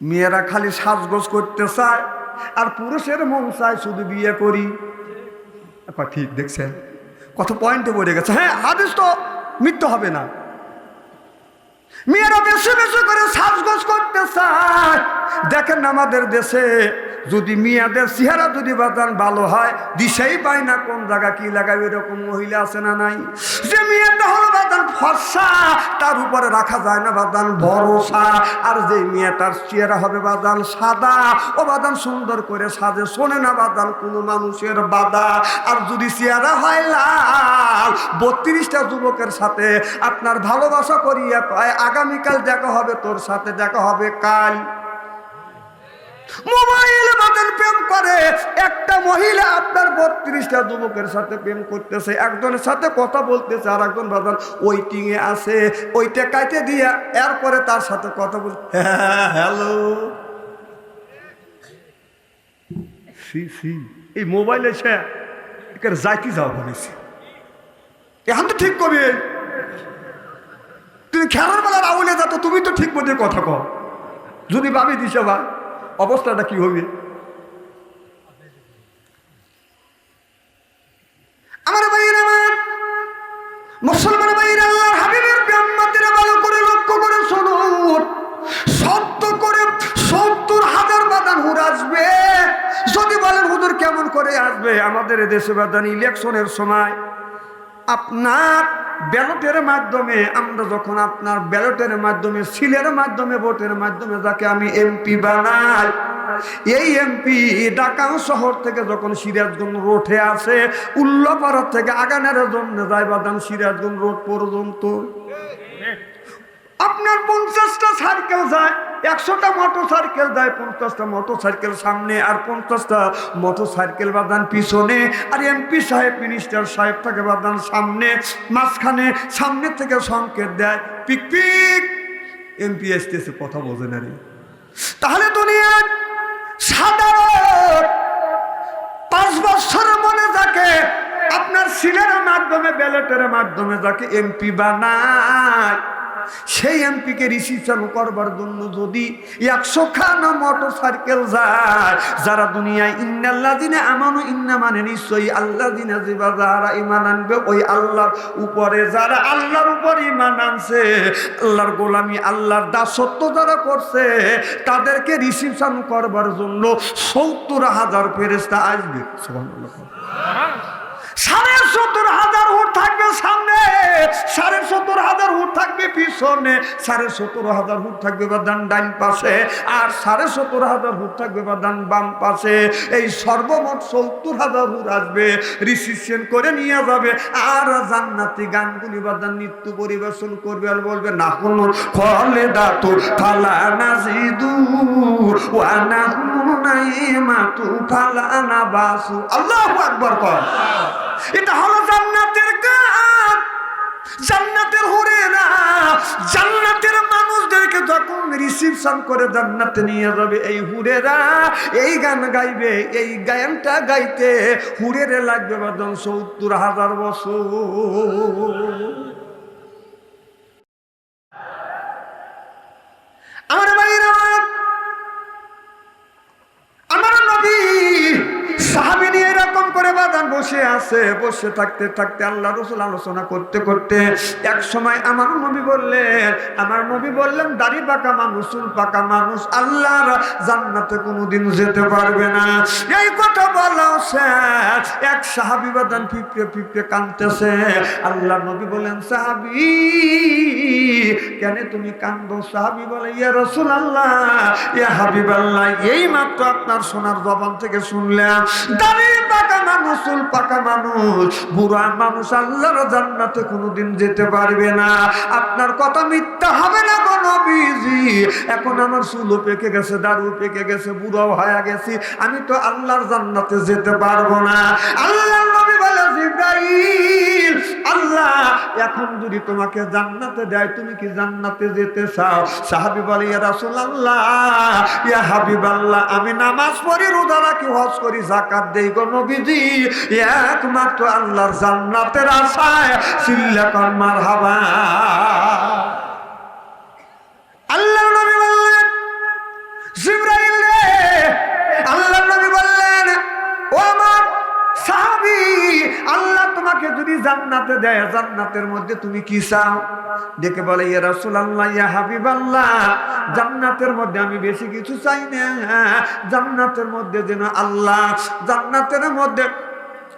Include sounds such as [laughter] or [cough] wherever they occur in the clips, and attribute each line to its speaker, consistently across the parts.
Speaker 1: মেয়েরা খালি সাজগোজ করতে চায়, আর পুরুষের মন চায় শুধু বিয়ে করি। ঠিক দেখছেন? কত পয়েন্টে পড়ে গেছে। হ্যাঁ আদেশ তো মৃত্যু হবে না। মেয়েরা বেশি বেশি করে সাজগোজ করতে চায়। দেখেন আমাদের দেশে যদি মেয়েদের চেহারা যদি বাদান ভালো হয়, দিশেই পায় না কোন জায়গা কি লাগাবে এরকম মহিলা আছে না নাই? যে মেয়েটা হলো বাদান ফর্সা, তার উপরে রাখা যায় না বাদান ভরসা। আর যে মেয়েটার চেহারা হবে বাদান সাদা, ও বাদান সুন্দর করে সাজে, শোনে না বাদান কোনো মানুষের বাদা আর যদি চেহারা হয় লাল, বত্রিশটা যুবকের সাথে আপনার ভালোবাসা করিয়া আগামীকাল দেখা হবে, তোর সাথে দেখা হবে কাল। মোবাইল বাদন প্রেম করে। একটা মহিলা আপনার বত্রিশটা যুবকের সাথে প্রেম করতেছে, একজনের সাথে কথা বলতেছে আর একজন ওয়েটিং এ আছে, ওইটা কাটে দিয়া এরপরে তার সাথে কথা বল [laughs] হ্যালো। সি সি, এই মোবাইল এসে এখানে যাইতে যাওয়া বলেছি। এখন তো ঠিক কবি। তুমি খেলার বেলার আউলে যাতো তুমি তো ঠিক মতো কথা কও। যদি ভাবি দিছে বা। অবস্থাটা কি হবে? আমার ভাইয়ের আমার, মুসলমান ভাইয়ের আল্লাহর হাবিবের ব্যাম্মাতিরা ভালো করে লক্ষ্য করে শুনুন। সত্য করে সত্তর হাজার বাদান হুর আসবে। যদি বলেন কেমন করে আসবে? আমাদের এদেশে বাদান ইলেকশনের সময় আপনার ব্যালটের মাধ্যমে আমরা যখন আপনার ব্যালটের মাধ্যমে, সিলের মাধ্যমে, ভোটের মাধ্যমে যাকে আমি এমপি বানাই, এই এমপি ঢাকা শহর থেকে যখন সিরাজগঞ্জ রোডে আসে, উল্লাপাড়া থেকে আগানের জন্য যাই বাদাম সিরাজগঞ্জ রোড পর্যন্ত। আপনার পঞ্চাশটা সাইকেল যায়, একশোটা মোটর সাইকেল যায় পঞ্চাশটা মোটর সাইকেল সামনে আর পঞ্চাশটা মোটর সাইকেল বাদান পিছনে। আর এমপি সাহেব মিনিস্টার সাহেব থাকে বাদান সামনে, মাঝখানে, সামনে থেকে সংকেত দেয়, পিক পিক। এমপি আসতেছে কথা বোঝে না রে। তাহলে দুনিয়ার সাধারণ পাঁচ বছরের মনে যাকে আপনার সিলের মাধ্যমে, ব্যালেটের মাধ্যমে যাকে এমপি বানায়। সেই এমপিকে রিসিপশন করবার জন্য যদি একশো খানা মোটর সাইকেল যায় যারা দুনিয়ায় ইন্নাল্লা দিনে আমানু ইন্না মানে নিশ্চয়ই আল্লাহ দিনে যেবা যারা ইমান আনবে ওই আল্লাহর উপরে যারা আল্লাহর উপর ইমান আনছে আল্লাহর গোলামি আল্লাহর দাসত্ব যারা করছে তাদেরকে রিসিপশন করবার জন্য সত্তর হাজার ফেরেস্তা আসবে। সাড়ে সত্তর হাজার পিছনে সাড়ে সত্তর হাজার উঠ থাকবে বা ডান ডান পাশে, আর সাড়ে সত্তর হাজার উঠ থাকবে বা ডান বাম পাশে। এই সর্বমোট সত্তর হাজার উঠ আসবে, রিসিপশন করে নিয়ে যাবে। আর জান্নাতি গানগুলি বা দান নৃত্য পরিবেশন করবে আর বলবে না কোনো ফলে দাতু ফালা নাজিদু ওয়ানা নাই মাতু ফালা না বাসু আল্লাহু আকবার কর এটা হলো জান্নাতের গান। জান্নাতের হুরেরা, জান্নাতের মানুষদেরকে যখন রিসিপশন করে জান্নাতে নিয়ে যাবে এই হুরেরা, এই গান গাইবে, এই গায়নটা গাইতে হুরেরে লাগবে বাদন সত্তর হাজার বছর আমার ভাইরা আমার নবী সাহাবি নিয়ে এরকম করে বাদান বসে আছে, বসে থাকতে থাকতে আল্লাহ রসুল আলোচনা করতে করতে এক সময় আমার নবী বললেন, আমার নবী বললেন, দাড়ি পাকা মানুষ, চুল পাকা মানুষ, আল্লাহর জান্নাতে কোনোদিন যেতে পারবে না। এই কথা বলা শেষ এক সাহাবি বাদান ফিপড়ে ফিপড়ে কানতেছে আল্লাহ নবী বলেন সাহাবি, কেন তুমি কান্দো সাহাবি বলে, ইয়া রসুল আল্লাহ ইয়া হাবিব আল্লাহ এই মাত্র আপনার সোনার জবান থেকে শুনলাম। দাঁড়িয়ে পাকা মানুষ চুল পাকা মানুষ। বুড়া মানুষ আল্লাহর জান্নাতে কোনোদিন যেতে পারবে না। আপনার কথা মিথ্যা হবে না গো নবীজি। এখন আমার চুলও পেকে গেছে দারু পেকে গেছে, বুড়াও হয়ে গেছি। আমি তো আল্লাহর জান্নাতে যেতে পারব না। আল্লাহ জিব্রাইল আল্লাহ, এখন যদি তোমাকে জান্নাতে দেয়, তুমি কি জান্নাতে যেতে চাও? সাহাবি বলে, ইয়া রাসূলুল্লাহ, ইয়া হাবিবাল্লাহ, আমি নামাজ পড়ি, রোজা রাখি, হজ করি, যাকাত দেই গো নবীজি। একমাত্র আল্লাহর জান্নাতের আশায় চিল্লা কর মারহাবা। জান্নাতে দেয়, জান্নাতের মধ্যে তুমি কি চাও? দেখে বলে, ইয়া রাসূলুল্লাহ, ইয়া হাবিবাল্লাহ, জান্নাতের মধ্যে আমি বেশি কিছু চাই না। জান্নাতের মধ্যে যেন আল্লাহ, জান্নাতের মধ্যে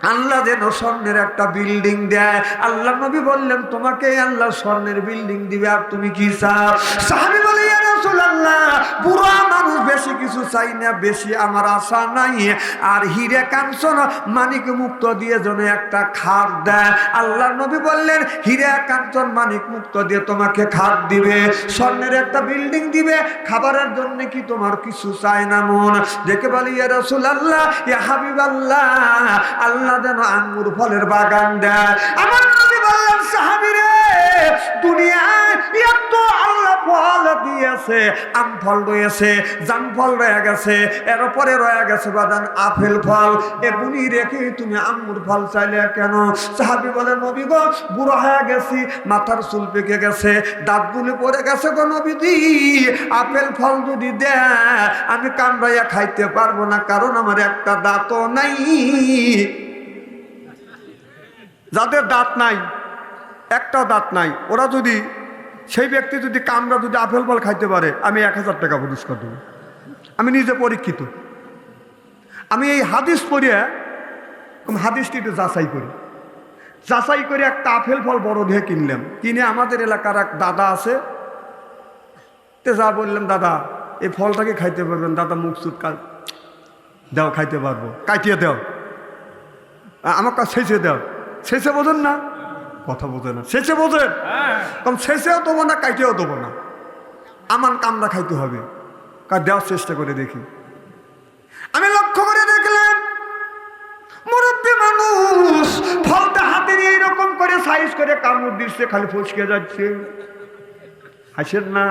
Speaker 1: আল্লাহ যেন স্বর্ণের একটা বিল্ডিং দেয়। আল্লাহ নবী বললেন, তোমাকে আল্লাহ স্বর্ণের বিল্ডিং দিবে, আর তুমি কি চাও? আল্লাহ স্বর্ণের একটা বিল্ডিং দিবে, খাবারের জন্য কি তোমার কিছু চাই না মন? দেখে বলি, ইয়া রাসূলুল্লাহ, ইয়া হাবিবাল্লাহ, আল্লাহ যেন আঙ্গুর ফলের বাগান দেয়। আমার নবী বললেন সাহাবী রে দুনিয়ায় এত আল্লাহ ফল দিয়েছে, আম ফল রয়েছে, জাম ফল রয়ে গেছে রয়ে গেছে বাদান আপেল ফল রেখে তুমি আঙ্গুর ফল চাইলে কেন? সাহাবি বলে, নবী গো, বুড়ো হয়ে গেছি, মাথার চুল পেকে গেছে, দাঁতগুলি পড়ে গেছে গো নবীজি, আপেল ফল যদি দেয়, আমি কামড়াইয়া খাইতে পারব না, কারণ আমার একটা দাঁতও নাই। যাদের দাঁত নাই, একটাও দাঁত নাই, ওরা যদি, সেই ব্যক্তি যদি কামড়া যদি আপেল ফল খাইতে পারে, আমি এক হাজার টাকা পুরস্কার দেবো। আমি নিজে পরীক্ষিত। আমি এই হাদিস পড়িয়ে হাদিসটি একটু যাচাই করি। যাচাই করে একটা আপেল ফল বড় দিয়ে কিনলাম। কিনে আমাদের এলাকার এক দাদা আছে, তে যা বললাম, দাদা, এই ফলটাকে খাইতে পারবেন, দাদা মুখ কাল দাও, খাইতে পারব। কাটিয়ে দাও। আমার কাছে দাও। শেষে বোঝেন না? কথা বোঝে না। শেষে বোঝেন? কারণ শেষেও দেবো না কাটিয়েও দেবো না আমার কামড়া খাইতে হবে। কার দেওয়ার চেষ্টা করে দেখি। আমি লক্ষ্য করে দেখলাম মুরব্বী মানুষ ফলটা হাতে নিয়ে এরকম করে সাইজ করে কামড় দিচ্ছে খালি ফসকে যাচ্ছে। হাসেন না?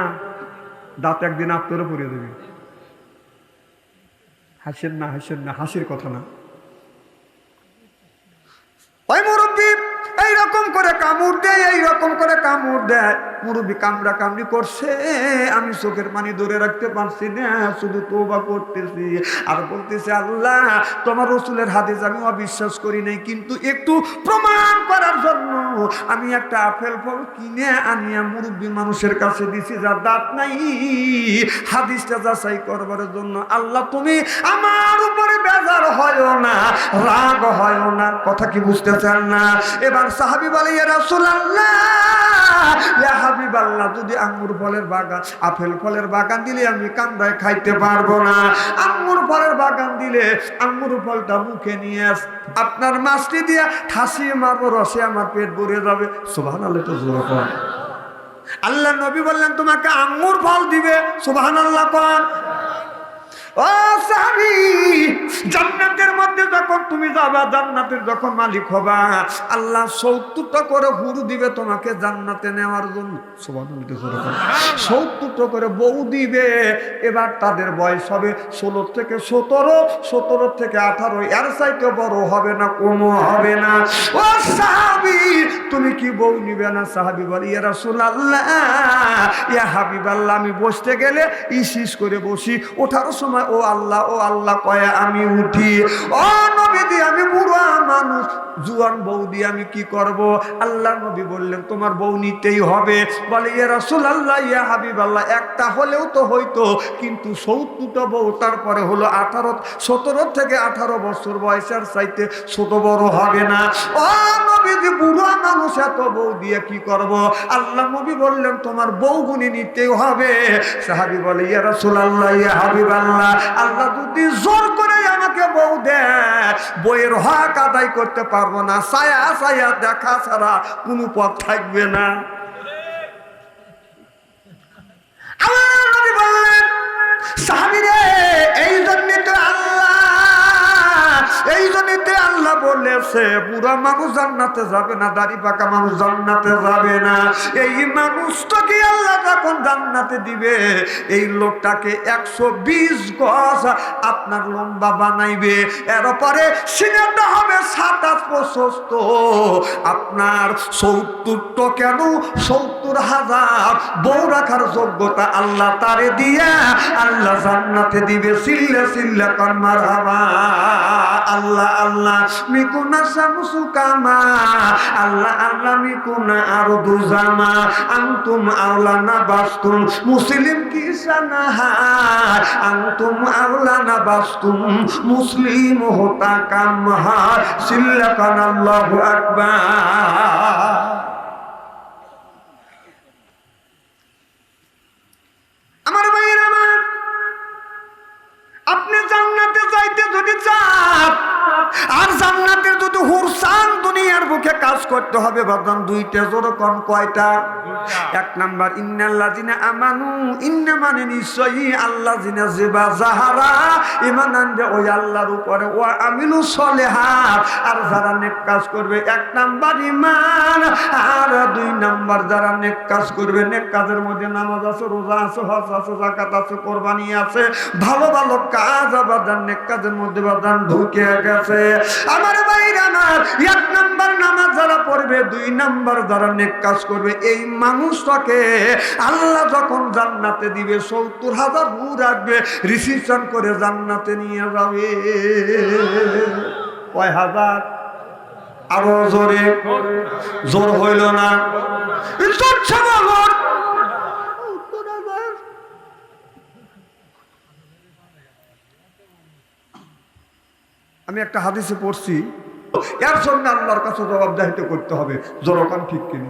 Speaker 1: দাঁত একদিন আপনারও পরে দেবে। হাসেন না হাসেন না হাসির কথা না ওই মুরব্বী এইরকম করে কামড় দেয় এইরকম করে কামড় দেয়। মুরব্বী কামড়া কামড়ি করছে, আমি চোখের পানি ধরে রাখতে পারছি না, শুধু তোবা করতেছি। আর বলতেছে, আল্লাহ, তোমার রসুলের হাদিস আমি অবিশ্বাস করি নাই, কিন্তু একটু প্রমাণ করার জন্য আমি একটা আপেল ফল কিনে আনিয়া মুরব্বী মানুষের কাছে দিছি, যার দাঁত নাই। হাদিসটা যাচাই করবার জন্য, আল্লাহ, তুমি আমার উপরে বেজার হয় না, রাগ হয় না। কথা কি বুঝতে চান না? এবার সাহাবি বলে ইয়া যদি আঙ্গুর ফলের বাগান, আপেল ফলের বাগান দিলে আমি কান্দায় খাইতে পারব না। আঙ্গুর ফলের বাগান দিলে আঙ্গুর ফলটা মুখে নিয়ে আস। আপনার মাছটি দিয়ে ঠাসিয়ে মারবো, রসে আমার পেট ভরে যাবে। সুবহানাল্লাহ তো জোরে আল্লাহ নবী বললেন, তোমাকে আঙ্গুর ফল দিবে? সুবহানাল্লাহ কর ও সাহাবি জান্নাতের মধ্যে যখন তুমি যাবা, জান্নাতের যখন মালিক হবা, আল্লাহ সত্তরটা করে হুরু দিবে তোমাকে জান্নাতে নেওয়ার জন্য। সত্তরটা করে বউ দিবে, এবার তাদের বয়স হবে ষোলো থেকে সতেরো সতেরো থেকে আঠারো। এর চাইতে বড় হবে না কমও হবে না। ও সাহাবি তুমি কি বউ নিবে না? সাহাবি বলি, ইয়া রাসূলুল্লাহ, ইয়া হাবিবাল্লাহ, আমি বসতে গেলে ইসিস করে বসি। ওঠার সময় ও আল্লাহ ও আল্লাহ কয়ে আমি উঠি। ও নবীদি আমি বুড়া মানুষ। জুয়ান বউ দিয়ে আমি কি করব? আল্লাহ নবী বললেন, তোমার বউ নিতেই হবে। বলে, ইয়া রাসূলুল্লাহ, ইয়া হাবিব আল্লাহ একটা হলেও তো হইতো, কিন্তু সত্তরটা বউ, তারপরে হলো আঠারো, সতেরো থেকে আঠারো বছর বয়সের চাইতে ছোট বড় হবে না। ও নবীজি, বুড়ো মানুষ এত বউ দিয়ে কি করব? আল্লাহ নবী বললেন, তোমার বউ গুনি নিতেই হবে। সাহাবি বলে, ইয়া রাসূলুল্লাহ, ইয়া হাবিব আল্লাহ আল্লাহ যদি জোর করে আমাকে বউ দেয় বইয়ের হক আদায় করতে পারব না। ছায়া ছায়া দেখা ছাড়া কোনো পথ থাকবে না। আমার বললেন সাহাবিরে এই জন্যে এই জন্যতে আল্লাহ বলেছে, বুড়া মানুষ জান্নাতে যাবে না, দাড়ি পাকা মানুষ জান্নাতে যাবে না। এই মানুষটাকে আল্লাহ যখন জান্নাতে দিবে, এই লোকটাকে একশো বিশ গজ আপনার লম্বা বানাইবে। এরপরে সিনেমাটা হবে সাতাশ প্রশস্ত আপনার সত্তরটা কেন? সত্তর হাজার। বউ রাখার যোগ্যতা আল্লাহ তারে দিয়া আল্লাহ জান্নাতে দিবে। সিল্লে সিল্লে কন্মার হাবা আল্লাহ আল্লাহ মিকুনা সামসু কামা আল্লাহ আল্লাহ মিকুনা আর দুজামা। আল্লাহ আওলানা বাস্তুম, মুসলিম কি সানাহা? আনতুম আওলানা বাস্তুম, মুসলিম হতা কামহা। সিল্লাকান আল্লাহু আকবার আমার ভাইয়ের আমার আপনি জান্নাতে যাইতে যদি চান আর জান্নাতের যদি হুরসান দুনিয়ার বুকে কাজ করতে হবে ভাবলাম দুইটা যেরকম কয়টা? এক নাম্বার আমানু ইন্না মানে নিশ্চয়ই আল্লাহ জিনা জিবা যাহারা ঈমান আনবে ওই আল্লাহর উপরে ও আমিলু সলিহাত। আর যারা নেক কাজ করবে এক নাম্বার ঈমান আর দুই নাম্বার যারা নেক কাজ করবে নেক কাজের মধ্যে নামাজ আছে রোজা আছে হজ আছে যাকাত আছে কোরবানি আছে ভালো ভালো কাজ আবার নেক কাজের মধ্যে বাদান ঢুকে গেছে। আমার ভাইরা আমার, এক নাম্বার নামাজ যারা পড়বে, দুই নাম্বার যারা নেক কাজ করবে, এই মানুষটাকে আল্লাহ যখন জান্নাতে দিবে, সত্তর হাজার নূর রাখবে রিসিপশন করে জান্নাতে নিয়ে যাবে। কয় হাজার? আরও জোরে। জোর হইল না। চলছে আমি একটা হাদিসে পড়ছি, এর সঙ্গে আল্লাহর কাছে জবাবদাহিত করতে হবে। জরকান ঠিক কিনা?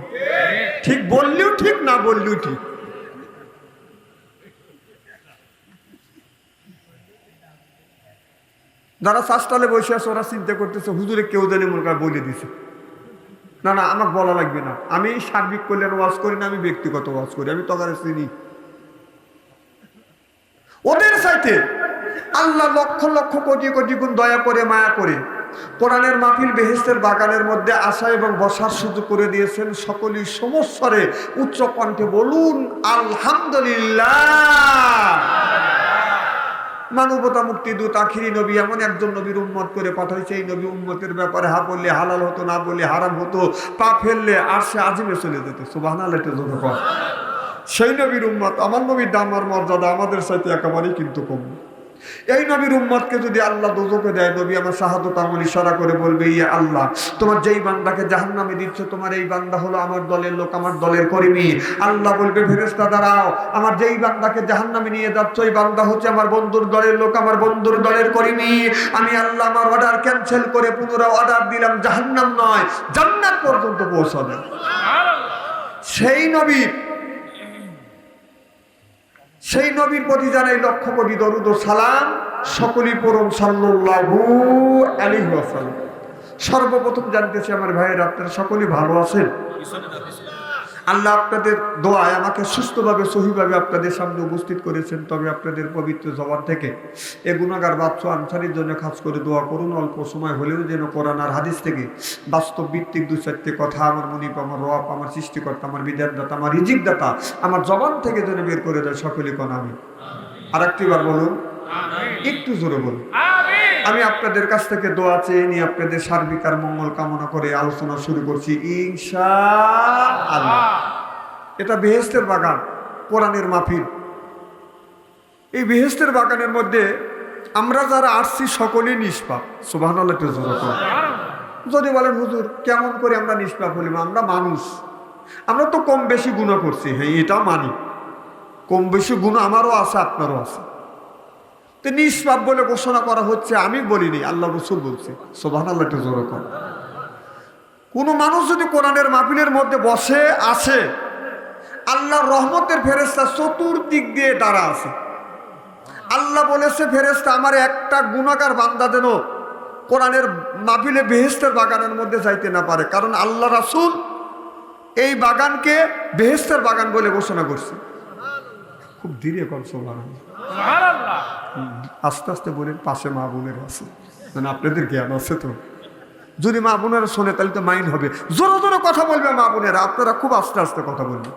Speaker 1: ঠিক বললেও ঠিক, না বললেও ঠিক। যারা শাসটালে বসে আছে, ওরা চিন্তা করতেছে, হুজুরে কেউ জানি মনে বলে দিছে। না না, আমাকে বলা লাগবে না। আমি সার্বিক কল্যাণ ওয়াজ করি না, আমি ব্যক্তিগত ওয়াজ করি, আমি তখন চিনি। ওদের সাথে আল্লাহ লক্ষ লক্ষ কোটি কোটি গুণ দয়া করে, মায়া করে কোরআনের মাহফিল বেহেস্তের বাগানের মধ্যে আসা এবং বসার সুযোগ করে দিয়েছেন সকলেই সমস্যারে উচ্চ কণ্ঠে বলুন, আলহামদুলিল্লাহ। মানবতা মুক্তি দূত আখিরি নবী, এমন একজন নবীর উম্মত করে পাঠাইছে, এই নবী উম্মতের ব্যাপারে হা বললে, হালাল হতো, না বললে হারাম হতো, পা ফেললে আর সে আজিমে চলে যেত সুবাহ সেই নবীর উম্মত, আমার নবীর দাম আর মর্যাদা আমাদের সাথে একেবারেই কিন্তু কম। এই নবীর উম্মতকে যদি আল্লাহ দোজকে দেয় নবী আমার শাহাদত আমল ইশারা করে বলবে ইয়ে আল্লাহ তোমার যেই বান্দাকে জাহান নামে দিচ্ছ তোমার এই বান্দা হলো আমার দলের লোক আমার দলের কর্মী। আল্লাহ বলবে ফেরেস্তা দাঁড়াও আমার যেই বান্দাকে জাহান নামে নিয়ে যাচ্ছ ওই বান্দা হচ্ছে আমার বন্ধুর দলের লোক আমার বন্ধুর দলের কর্মী। আমি আল্লাহ আমার অর্ডার ক্যান্সেল করে পুনরায় অর্ডার দিলাম জাহান্নাম নয় জান্নাত পর্যন্ত পৌঁছাবে। সেই নবী সেই নবীর প্রতি জানাই লক্ষ কোটি দরুদ সালাম, সকলই পরম সাল্লাল্লাহু আলাইহি ওয়াসাল্লাম। সর্বপ্রথম জানতেছি আমার ভাইয়ের, আপনারা সকলেই ভালো আছেন? আল্লাহ আপনাদের দোয়ায় আমাকে সুস্থভাবে সহিভাবে আপনাদের সামনে উপস্থিত করেছেন। তবে আপনাদের পবিত্র জবান থেকে এ গুণাগার বাচ্চ আনসারির জন্য খাস করে দোয়া করুন। অল্প সময় হলেও যেন কোরআন আর হাদিস থেকে বাস্তব ভিত্তিক দু চারটে কথা আমার মনিপ আমার রব আমার সৃষ্টিকর্তা আমার বিধানদাতা আমার রিজিকদাতা আমার জবান থেকে যেন বের করে দেয় সকলে কোন আমি আর একটিবার বলুন একটু জোরে বলুন। আমি আপনাদের কাছ থেকে দোয়া চেয়ে নিয়ে আপনাদের সার্বিক আর মঙ্গল কামনা করে আলোচনা শুরু করছি। এটা বেহেস্তের বাগান, কোরআনের মাহফিল। এই বেহেস্তের বাগানের মধ্যে আমরা যারা আসছি সকলেই নিষ্পাপ। সুবাহ যদি বলেন, হুজুর, কেমন করে আমরা নিষ্পাপ হলিম আমরা মানুষ। আমরা তো কম বেশি গুণ করছি। হ্যাঁ এটা মানি। কম বেশি গুণ আমারও আছে, আপনারও আছে। তো নিষ্পাপ বলে ঘোষণা করা হচ্ছে, আমি বলিনি আল্লাহ রসুল বলছি। সোভান আল্লাহ একটু জোর কর কোনো মানুষ যদি কোরআনের মাহফিলের মধ্যে বসে আসে আল্লাহ রহমতের ফেরেস্তা চতুর্দিক দিয়ে দাঁড়া আছে। আল্লাহ বলেছে ফেরেস্তা আমার একটা গুণাকার বান্দা যেন কোরআনের মাহফিলে বেহেস্তের বাগানের মধ্যে যাইতে না পারে। কারণ আল্লাহ রাসুল এই বাগানকে বেহেস্তের বাগান বলে ঘোষণা করছে। খুব ধীরে কম সোভান আস্তে আস্তে বলেন পাশে মা বোনের আছে। মানে আপনাদের জ্ঞান আছে তো। যদি মা বোনেরা শোনে তাহলে তো মাইন্ড হবে। জোরে জোরে কথা বলবে মা বোনেরা আপনারা খুব আস্তে আস্তে কথা বলবেন।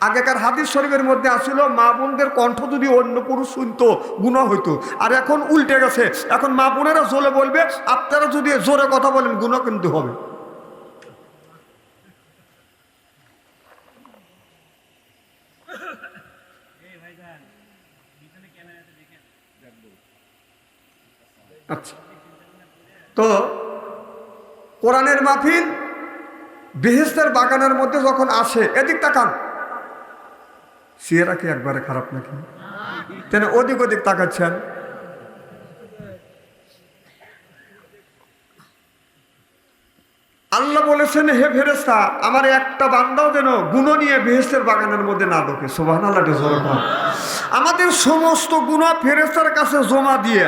Speaker 1: আগেকার হাদিস শরীফের মধ্যে আসছিল মা বোনদের কণ্ঠ যদি অন্য পুরুষ শুনতো গুণা হইতো। আর এখন উল্টে গেছে। এখন মা বোনেরা জোরে বলবে আপনারা যদি জোরে কথা বলেন গুণা কিন্তু হবে। আচ্ছা। তো কোরআনের মাহফিল বেহেস্তের বাগানের মধ্যে যখন আসে, এদিক তাকান। সিয়েরা কি একবারে খারাপ নাকি? তেন ওদিক ওদিক তাকাচ্ছেন। আল্লাহ বলেছেন, হে ফেরেস্তা আমার একটা বান্দাও যেন গুণ নিয়ে বেহেস্তের বাগানের মধ্যে না ঢোকে। সোভান আল্লাহ আমাদের সমস্ত গুণ ফেরেস্তার কাছে জমা দিয়ে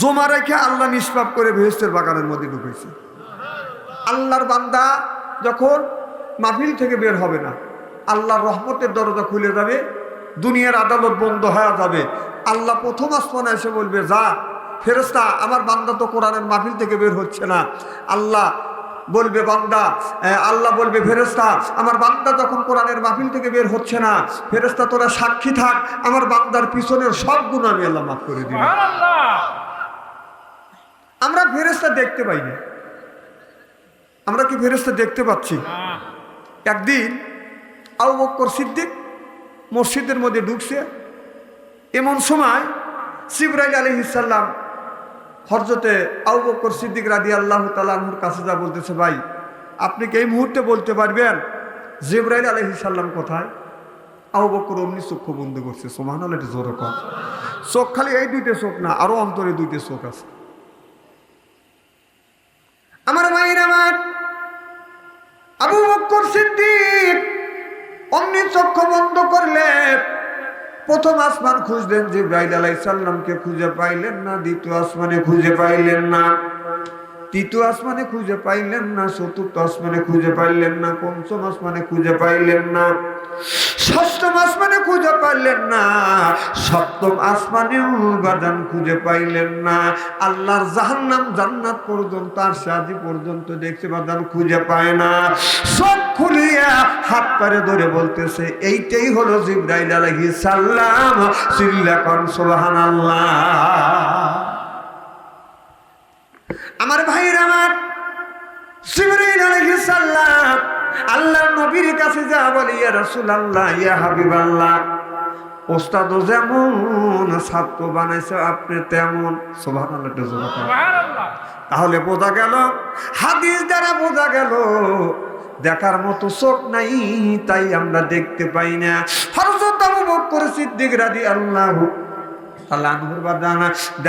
Speaker 1: জমা রেখে আল্লাহ নিষ্পাপ করে বৃহস্পের বাগানের মধ্যে ঢুকেছে। আল্লাহর বান্দা যখন মাহফিল থেকে বের হবে না, আল্লাহর রহমতের দরজা খুলে যাবে, দুনিয়ার আদালত বন্ধ হয়ে যাবে। আল্লাহ প্রথম আসমানে এসে বলবে, যা ফেরস্তা আমার বান্দা তো কোরআনের মাহফিল থেকে বের হচ্ছে না। আল্লাহ বলবে বান্দা আল্লাহ বলবে ফেরেস্তা আমার বান্দা যখন কোরআনের মাহফিল থেকে বের হচ্ছে না ফেরেস্তা তোরা সাক্ষী থাক আমার বান্দার পিছনের সব গুণ আমি আল্লাহ মাফ করে দিই আমরা ফেরেস্তা দেখতে পাই না। আমরা কি ফেরেস্তা দেখতে পাচ্ছি? একদিন বক্কর সিদ্দিক মসজিদের মধ্যে ঢুকছে। এমন সময় সিবরাইল আলী ইসাল্লাম হরজতে আউবকর সিদ্দিক রাদি আল্লাহ তালাহুর কাছে যা বলতেছে, ভাই, আপনি কি এই মুহূর্তে বলতে পারবেন জিব্রাইল আলহি সাল্লাম কোথায়? আউবকর অমনি চক্ষু বন্ধ করছে সোমান আল জোরে কর। চোখ খালি এই দুইটা চোখ না আরও অন্তরে দুইটা চোখ আছে। প্রথম আসমান খুঁজলেন জিব্রাইল আলাই সাল্লামকে খুঁজে পাইলেন না, দ্বিতীয় আসমানে খুঁজে পাইলেন না। তৃতীয় আসমানে খুঁজে পাইলেন না, চতুর্থ আসমানে খুঁজে পাইলেন না, পঞ্চম আসমানে খুঁজে পাইলেন না। ষষ্ঠম আসমানে খুঁজে পাইলেন না, সপ্তম আসমানেও বাদান খুঁজে পাইলেন না। আল্লাহর জাহান্নাম জান্নাত পর্যন্ত, আর সাজি পর্যন্ত দেখছে বাদান খুঁজে পায় না। সব খুলিয়া হাত পারে ধরে বলতেছে, এইটাই হলো জিব্রাইল আলাইহিস সালাম সিল্লাকন আল্লাহ আমার ভাইয়ের আমার জিবরাইল আলাইহিস সালাম আল্লাহর নবীর কাছে যা বলি ইয়া রাসূলুল্লাহ ইয়া হাবিবাল্লাহ যেমন ছাত্র বানাইছে আপনি তেমন। সুবহানাল্লাহ তাহলে বোঝা গেল হাদিস দ্বারা বোঝা গেল দেখার মতো চোখ নাই তাই আমরা দেখতে পাই না। হরজত আবু বকর সিদ্দিক রাদিয়াল্লাহু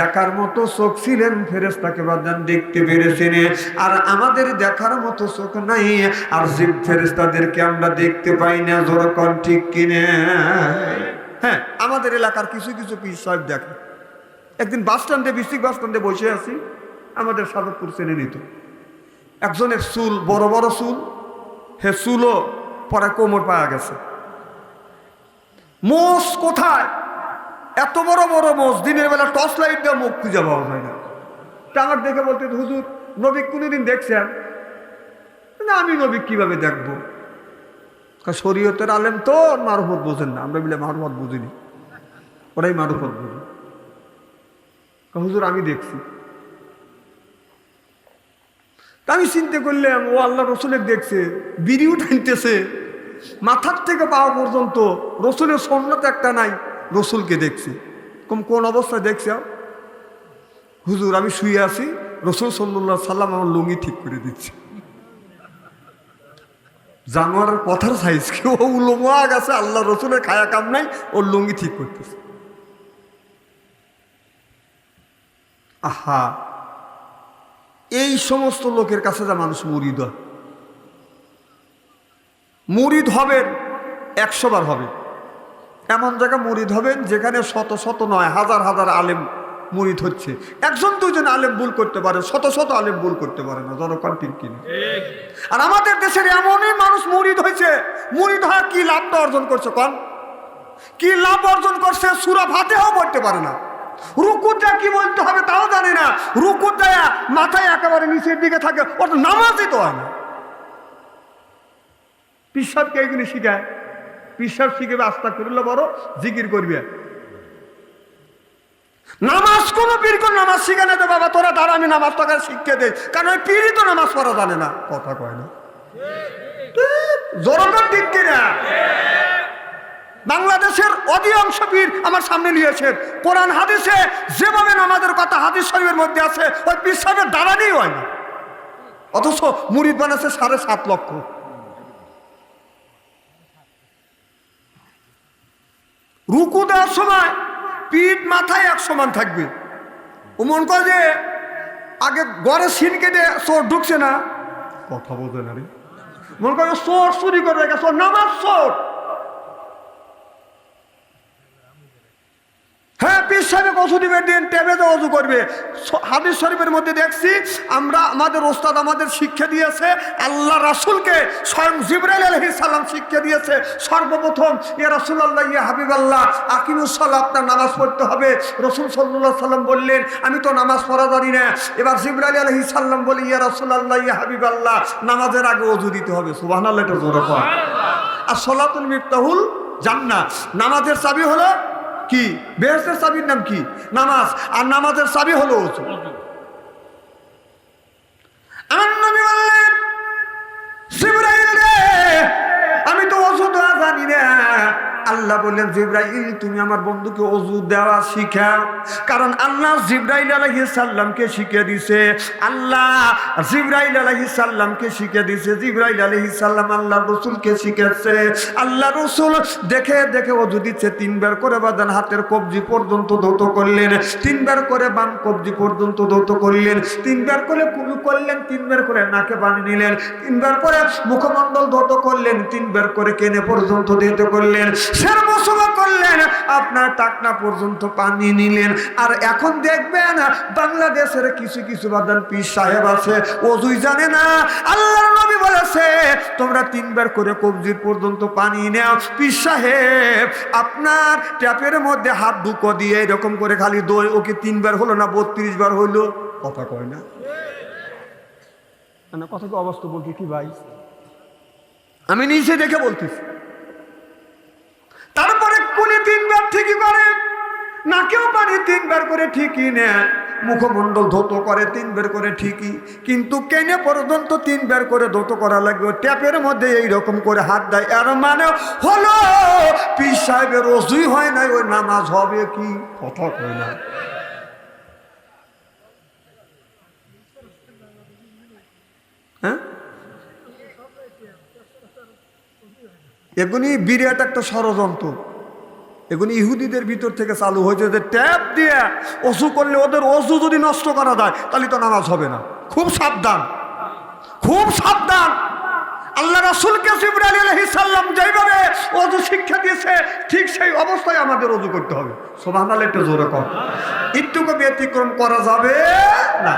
Speaker 1: দেখার মতো চোখ ছিলেন ফেরেস্তাকে বাদান দেখতে পেরেছেন আর আমাদের দেখার মতো চোখ নাই, আর জীব ফেরেস্তাদেরকে আমরা দেখতে পাই না জোরকন ঠিক কিনে? হ্যাঁ আমাদের এলাকার কিছু কিছু পিস সাহেব দেখে একদিন বাস স্ট্যান্ডে ডিস্ট্রিক্ট বাস স্ট্যান্ডে বসে আছি, আমাদের সাদতপুর চেনে নিত। একজনের চুল বড় বড় চুল, হে চুলও পরে কোমর পাওয়া গেছে। মোষ কোথায়? এত বড় বড় মোষ দিনের বেলা টর্চ লাইট দিয়ে মুখ খুঁজে পাওয়া যায় না। তা আমার দেখে বলতে, হুজুর, নবী কোনোদিন দেখছেন? না, আমি নবী কীভাবে দেখব? শরীয়তের আলেম তো মারুফত বোঝেন না। আমরা বলে মারুফত বুঝিনি। ওরাই মারুফত বুঝি। হুজুর, আমি দেখছি। তা আমি চিন্তা করলাম, ও আল্লাহ রসুলের দেখছে বিড়িও টানতেছে মাথার থেকে পাওয়া পর্যন্ত রসুলের সন্ন্যত একটা নাই। রসুলকে দেখছি। কম কোন অবস্থায় দেখছি হুজুর, আমি শুয়ে আছি, রসুল সাল্লাহ সাল্লাম আমার লুঙ্গি ঠিক করে দিচ্ছে। জানোয়ারের কথার সাইজ কি? ও লোমা গেছে আল্লাহ রসুলের খায়া কাম নাই ওর লুঙ্গি ঠিক করতেছে। আহা, এই সমস্ত লোকের কাছে যা মানুষ মুরিদ হয়। মুরিদ হবেন একশোবার হবে। এমন জায়গা মুরিদ হবেন যেখানে শত শত নয়, হাজার হাজার আলেম মুরিদ হচ্ছে। একজন দুজন আলেম ভুল করতে পারে, শত শত আলেম ভুল করতে পারে না, জনগণ ঠিক আর আমাদের দেশের এমনই মানুষ মুরিদ হয়েছে। মুরিদ হয় কি লাভটা অর্জন করছে কন? কি লাভ অর্জন করছে সুরা ভাতেও পড়তে পারে না। রুকুটা কি বলতে হবে তাও জানে না। দেয়া মাথায় একেবারে নিচের দিকে থাকে তো নামাজই তো হয় না। পিসাবকে এইগুলি শিখায়। পিসাব শিখবে আস্তা করলে বড়, জিকির করবে। নামাজ কোন পীর কোন নামাজ শিখে না তো বাবা, তোরা দাঁড়া, আমি নামাজ তোকে শিখতে দেয় কারণ ওই পীরই তো নামাজ পড়া জানে না। কথা কয় না। জোরকার ঠিক কিনা? বাংলাদেশের অধিকাংশ পীর আমার সামনে নিয়েছেন। কোরআন হাদিসে যেভাবে নামাজের কথা হাদিস শরীফের মধ্যে আছে, ওই পীর দাঁড়ানেই হয় না। অথচ মুড়ি বানাচ্ছে সাড়ে সাত লক্ষ। রুকু দেওয়ার সময় পিঠ মাথায় এক সমান থাকবে। ও মন করে যে আগে গড়ে সিন কেটে চোর ঢুকছে না। কথা বলতে না রে। মনে করে চোর চুরি করে রেখে চোর নামাজ চোর। হ্যাঁ পীর সাহেব অজু দিবে, দিন টেবেতে অজু করবে। হাদিস শরীফের মধ্যে দেখছি, আমরা আমাদের ওস্তাদ আমাদের শিক্ষা দিয়েছে, আল্লাহ রাসূলকে স্বয়ং জিবরাইল আলাইহিস সালাম শিক্ষা দিয়েছে, সর্বপ্রথম, ইয়া ইয়ে হাবিব আল্লাহ আকিমুস আপনার নামাজ পড়তে হবে। রসুল সাল্লাল্লাহু সাল্লাম বললেন, আমি তো নামাজ পড়া জানি না। এবার জিবরাইল আলাইহিস সালাম বলি, ইয়া রাসূলুল্লাহ হাবিব আল্লাহ নামাজের আগে অজু দিতে হবে। সুবহানাল্লাহ, এটা জোরে আর সলাতুল মিফতাহুল জান্নাত নামাজের চাবি হলো কি? বেহেস্তের চাবির নাম কি? নামাজ। আর নামাজের চাবি হলো রে, আমি তো দেওয়া জানি না। আল্লাহ বললেন, জিব্রাইল, তুমি আমার বন্ধুকে অজু দেওয়া শিখাও। কারণ আল্লাহ জিব্রাইল আলাইহিস সাল্লামকে শিখে দিছে। আল্লাহ জিব্রাইল আলাইহিস সাল্লামকে শিখে দিছে। জিব্রাইল আলাইহিস সাল্লাম আল্লাহ রসুলকে শিখেছে আল্লাহ রসুল দেখে দেখে অজু দিচ্ছে। তিনবার করে বাদান হাতের কবজি পর্যন্ত ধৌত করলেন। তিনবার করে বাম কবজি পর্যন্ত ধৌত করলেন। তিনবার করে কুলু করলেন, তিনবার করে নাকে পানি নিলেন। তিনবার করে মুখমণ্ডল ধৌত করলেন। তিনবার করে কেনে পর্যন্ত দিতে করলেন। সেরমসভা করলেন, আপনার টাকনা পর্যন্ত পানি নিলেন। আর এখন দেখবেন, বাংলাদেশের কিছু কিছু বাদান পীর সাহেব আছে অজুই জানে না, আল্লাহর নবী বলেছে, তোমরা তিনবার করে কবজির পর্যন্ত পানি নাও। পীর সাহেব, আপনার ট্যাপের মধ্যে হাত ঢুকো দিয়ে এরকম করে খালি দই, ওকে তিনবার হলো না বত্রিশ বার হইল কথা কয় না। না কথা কি অবস্থা বলছি কি ভাই? আমি নিজে দেখে বলতেছি। তারপরে কুলি তিনবার ঠিকই করে নাকেও পানি তিনবার করে ঠিকই নেয়। মুখমণ্ডল ধৌত করে তিনবার করে ঠিকই, কিন্তু কেনে পর্যন্ত তিনবার করে ধৌত করা লাগবে? ট্যাপের মধ্যে এই রকম করে হাত দেয়। এর মানে হলো, পীর সাহেবের রসুই হয় নাই, ওই নামাজ হবে কি? কথা কয় না। হ্যাঁ? এগুলি বিরাট একটা ষড়যন্ত্র। এগুলি ইহুদিদের ভিতর থেকে চালু হয়েছে যে ট্যাপ দিয়ে অসু করলে ওদের অসু যদি নষ্ট করা যায়, তাহলে তো নামাজ হবে না। খুব সাবধান। খুব সাবধান। আল্লাহ রাসুলকে সালাম যেইভাবে অজু শিক্ষা দিয়েছে, ঠিক সেই অবস্থায় আমাদের অজু করতে হবে। সুবহানাল্লাহ, একটু জোরে কর একটুকু ব্যতিক্রম করা যাবে না।